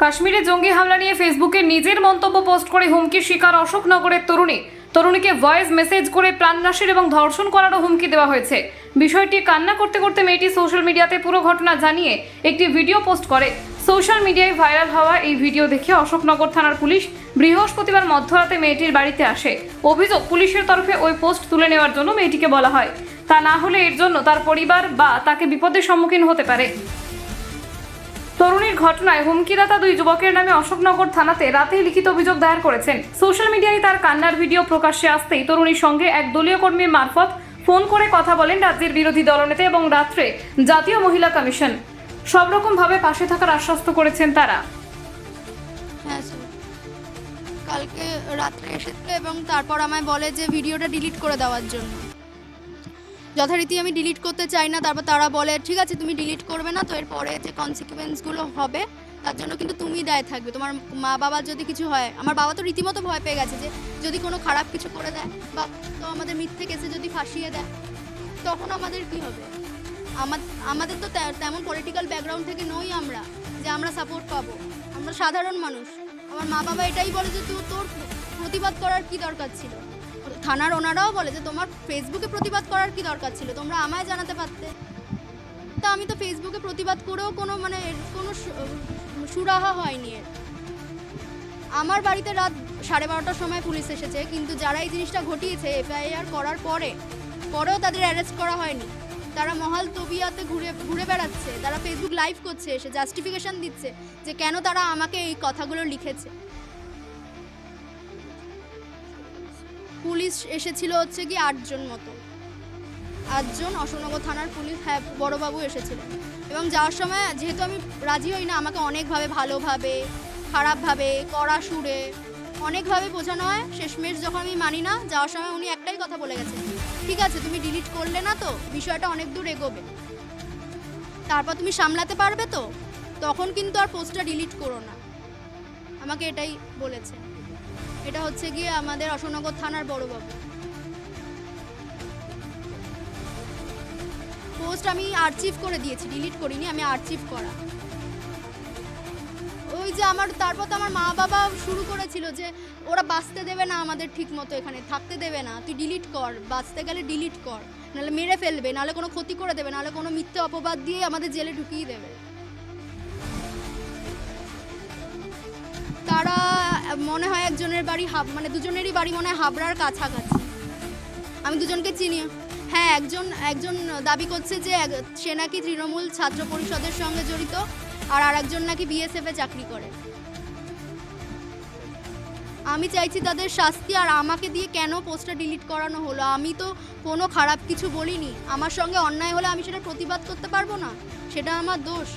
কাশ্মীরে জঙ্গি হামলা নিয়ে ফেসবুকে নিজের মন্তব্য পোস্ট করে হুমকি শিকার অশোকনগরের তরুণী। তরুণীকে ভয়েস মেসেজ করে প্রাণনাশের এবং ধর্ষণ করারও হুমকি দেওয়া হয়েছে। বিষয়টি কান্না করতে করতে মেয়েটি সোশ্যাল মিডিয়াতে পুরো ঘটনা জানিয়ে একটি ভিডিও পোস্ট করে। সোশ্যাল মিডিয়ায় ভাইরাল হওয়া এই ভিডিও দেখে অশোকনগর থানার পুলিশ বৃহস্পতিবার মধ্যরাতে মেয়েটির বাড়িতে আসে। অভিযোগ, পুলিশের তরফে ওই পোস্ট তুলে নেওয়ার জন্য মেয়েটিকে বলা হয়। তা না হলে এর জন্য তার পরিবার বা তাকে বিপদের সম্মুখীন হতে পারে। তরুণীর ঘটনায় হুমকিদাতা দুই যুবকের নামে অশোকনগর থানাতে রাতেই লিখিত অভিযোগ দায়ের করেছেন। সোশ্যাল মিডিয়ায় তার কান্নার ভিডিও প্রকাশ্যে আসতেই তরুণীর সঙ্গে এক দলীয় কর্মীর মারফত ফোন করে কথা বলেন রাজ্যের বিরোধী দলনেতা এবং রাত্রে জাতীয় মহিলা কমিশন। সব রকম ভাবে পাশে থাকার আশ্বস্ত করেছেন তারা। হ্যাঁ কালকে রাত্রে এসেছিল এবং তারপর আমায় বলে যে, ভিডিওটা ডিলিট করে দেওয়ার জন্য। যথারীতি আমি ডিলিট করতে চাই না, তারপর তারা বলে, ঠিক আছে, তুমি ডিলিট করবে না। তো এরপরে যে কনসিকুয়েন্সগুলো হবে, তার জন্য কিন্তু তুমি দায় থাকবে। তোমার মা বাবার যদি কিছু হয়, আমার বাবা তো রীতিমতো ভয় পেয়ে গেছে যে, যদি কোনো খারাপ কিছু করে দেয় বা তো আমাদের মিথ্যে কেসে যদি ফাঁসিয়ে দেয়, তখন আমাদের কি হবে? আমাদের তো তেমন পলিটিক্যাল ব্যাকগ্রাউন্ড থেকে নই আমরা যে আমরা সাপোর্ট পাবো। আমরা সাধারণ মানুষ। আমার মা বাবা এটাই বলে যে তোর প্রতিবাদ করার কি দরকার ছিল? থানার ওনারাও বলে যে তোমার ফেসবুকে প্রতিবাদ করার কি দরকার ছিল? তোমরা আমায় জানাতে পারতে। তা আমি তো ফেসবুকে প্রতিবাদ করেও কোনো মানে কোনো সুরাহা হয়নি এর। আমার বাড়িতে রাত সাড়ে বারোটার সময় পুলিশ এসেছে, কিন্তু যারা এই জিনিসটা ঘটিয়েছে, এফআইআর করার পরে, পরেও তাদের অ্যারেস্ট করা হয়নি। তারা মহাল তবিয়াতে ঘুরে ঘুরে বেড়াচ্ছে, তারা ফেসবুক লাইভ করছে, এসে জাস্টিফিকেশন দিচ্ছে যে কেন তারা আমাকে এই কথাগুলো লিখেছে। পুলিশ এসেছিল হচ্ছে কি আটজন মতো। আটজন অশোকনগর থানার পুলিশ হ্যাঁ বড়োবাবু এসেছিলেন এবং যাওয়ার সময় যেহেতু আমি রাজি হই না, আমাকে অনেকভাবে ভালোভাবে, খারাপভাবে, কড়া সুরে অনেকভাবে বোঝানো হয়। শেষমেশ যখন আমি মানি না, যাওয়ার সময় উনি একটাই কথা বলে গেছেন, ঠিক আছে, তুমি ডিলিট করলে না তো, বিষয়টা অনেক দূর এগোবে। তারপর তুমি সামলাতে পারবে তো? তখন কিন্তু আর পোস্টটা ডিলিট করো না। আমাকে এটাই বলেছে। এটা হচ্ছে গিয়ে আমাদের অশোকনগর থানার বড়বাবু পোস্ট আমি আর্চিভ করে দিয়েছি, ডিলিট করিনি, আমি আর্চিভ করা। ওই যে আমার, তারপর তো আমার মা বাবা শুরু করেছিল যে ওরা বাঁচতে দেবে না আমাদের ঠিক মতো এখানে, থাকতে দেবে না, তুই ডিলিট কর, বাঁচতে গেলে ডিলিট কর, নাহলে মেরে ফেলবে, নাহলে কোনো ক্ষতি করে দেবে, নাহলে কোনো মিথ্যে অপবাদ দিয়ে আমাদের জেলে ঢুকিয়ে দেবে। তারা মনে হয় একজনের বাড়ি হাব মানে দুজনেরই বাড়ি মনে হয় হাবড়ার কাছাকাছি। আমি দুজনকে চিনি। হ্যাঁ একজন একজন দাবি করছে যে সে নাকি তৃণমূল ছাত্র পরিষদের সঙ্গে জড়িত আর আরেকজন নাকি বিএসএফে চাকরি করে। আমি চাইছি তাদের শাস্তি আর আমাকে দিয়ে কেন পোস্টটা ডিলিট করানো হলো? আমি তো কোনো খারাপ কিছু বলিনি। আমার সঙ্গে অন্যায় হলে আমি সেটা প্রতিবাদ করতে পারব না? সেটা আমার দোষ।